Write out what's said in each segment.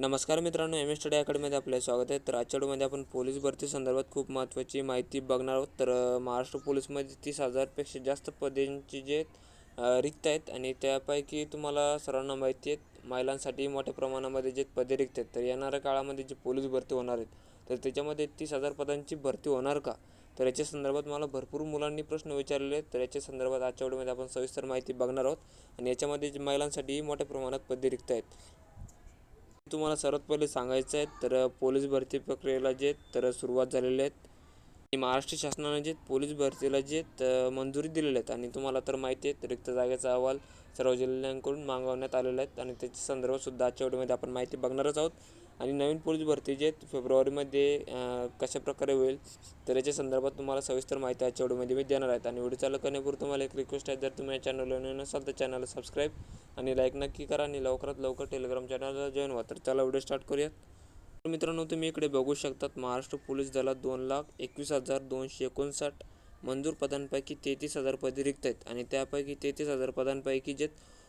नमस्कार मित्रांनो M S study अकॅडमीमध्ये आपलं स्वागत आहे. तर आजच्या आपण पोलीस भरती संदर्भात खूप महत्त्वाची माहिती बघणार आहोत. तर महाराष्ट्र पोलीसमध्ये तीस हजारपेक्षा जास्त पदांची जे रिक्त आहेत आणि त्यापैकी तुम्हाला सर्वांना माहिती आहेत महिलांसाठी मोठ्या प्रमाणामध्ये जे पदे रिक्त आहेत तर येणाऱ्या काळामध्ये जे पोलीस भरती होणार आहेत तर त्याच्यामध्ये तीस हजार पदांची भरती होणार का? तर याच्या संदर्भात मला भरपूर मुलांनी प्रश्न विचारलेले आहेत. तर याच्या संदर्भात आजच्या आपण सविस्तर माहिती बघणार आहोत आणि याच्यामध्ये जे महिलांसाठीही मोठ्या प्रमाणात पदे रिक्त आहेत. तुम्हाला सर्वात पहिले सांगायचं आहे तर पोलीस भरती प्रक्रियेला जे तर सुरुवात झालेली आहेत महाराष्ट्र शासनाने जे पोलीस भरतीला जे त- मंजुरी दिलेली आहेत आणि तुम्हाला तर माहिती आहे रिक्त जागेचा अहवाल सर्व जिल्ह्यांकडून मागवण्यात आलेला आहेत आणि त्याच्या संदर्भातसुद्धा आजच्या व्हिडिओमध्ये आपण माहिती बघणारच आहोत. आणि नवीन पोलीस भरती जे फेब्रुवारीमध्ये कशाप्रकारे कशा प्रकारे होईल तर याच्या संदर्भात तुम्हाला सविस्तर माहिती आजच्या व्हिडिओमध्ये मी देणार आहेत आणि व्हिडिओ चालू करण्यापूर्वी तुम्हाला एक रिक्वेस्ट आहे जर तुम्ही या चॅनलला नवीन नसाल तर चॅनलला सबस्क्राईब आणि लाईक नक्की करा आणि लवकरात लवकर टेलिग्राम चॅनलला जॉईन व्हा. तर चला व्हिडिओ स्टार्ट करूयात. तर मित्रांनो तुम्ही इकडे बघू शकतात महाराष्ट्र पोलीस दलात दोन लाख एकवीस हजार दोनशे एकोणसाठ मंजूर पदांपैकी तेहतीस हजार पदे रिक्त आहेत. आणि त्यापैकी तेहतीस हजार पदांपैकी जे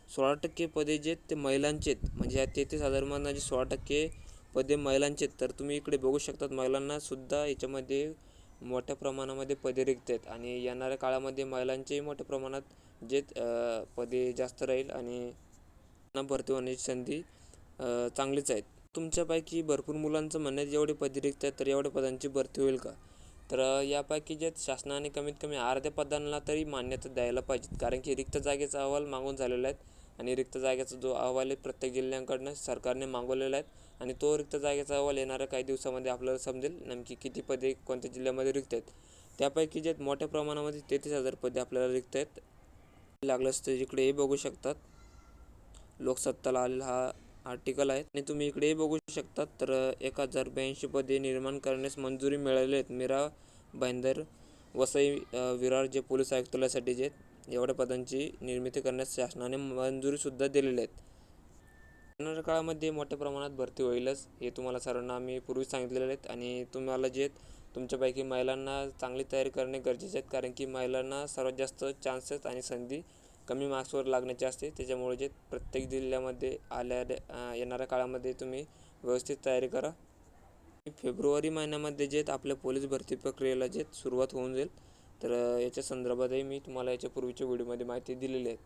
सोळा टक्के पदे जे आहेत ते महिलांचे आहेत. म्हणजे या तेहतीस हजारमधनं जे सोळा टक्के पदे महिलांचे आहेत तर तुम्ही इकडे बघू शकतात महिलांना सुद्धा याच्यामध्ये मोठ्या प्रमाणामध्ये पदे रिक्त आहेत. आणि येणाऱ्या काळामध्ये महिलांचेही मोठ्या प्रमाणात जे पदे जास्त राहील आणि भरती होण्याची संधी चांगलीच आहेत. तुमच्यापैकी भरपूर मुलांचं म्हणणं आहे जेवढे पदे रिक्त आहेत तर एवढ्या पदांची भरती होईल का? तर यापैकी जे शासनाने कमीत कमी अर्ध्या पदांना तरी मान्यता द्यायला पाहिजेत. कारण की रिक्त जागेचा अहवाल मागून झालेला आहे आणि रिक्त जागेचा जो अहवाल आहे प्रत्येक जिल्ह्यांकडनं सरकारने मागवलेला आहे आणि तो रिक्त जागेचा अहवाल येणाऱ्या काही दिवसामध्ये आपल्याला समजेल नेमकी किती पदे कोणत्या जिल्ह्यामध्ये रिक्त आहेत. त्यापैकी जे मोठ्या प्रमाणामध्ये तेहतीस हजार पदे आपल्याला रिक्त आहेत. लागलंच तर इकडे हे बघू शकतात. लोकसत्ताला आलेला हा आर्टिकल आहेत. आणि तुम्ही इकडेही बघू शकता तर एक हजार ब्याऐंशी पदे निर्माण करण्यास मंजुरी मिळालेली आहेत. मीरा भाईंदर वसई विरार जे पोलीस आयुक्तालयासाठी जे आहेत, एवढ्या पदांची निर्मिती करण्यास शासनाने मंजुरीसुद्धा दिलेली आहेत. येणाऱ्या काळामध्ये मोठ्या प्रमाणात भरती होईलच हे तुम्हाला सर्वांना आम्ही पूर्वी सांगितलेले आहेत. आणि तुम्हाला जे आहेत, तुमच्यापैकी महिलांना चांगली तयारी करणे गरजेचे आहेत. कारण की महिलांना सर्वात जास्त चान्सेस आणि संधी कमी मार्क्सवर लागण्याची असते. त्याच्यामुळे जे प्रत्येक जिल्ह्यामध्ये आल्या येणाऱ्या काळामध्ये तुम्ही व्यवस्थित तयारी करा. फेब्रुवारी महिन्यामध्ये जे आपल्या पोलीस भरती प्रक्रियेला जे सुरुवात होऊन जाईल. तर याच्या संदर्भातही मी तुम्हाला याच्या पूर्वीच्या व्हिडिओमध्ये माहिती दिलेली आहे.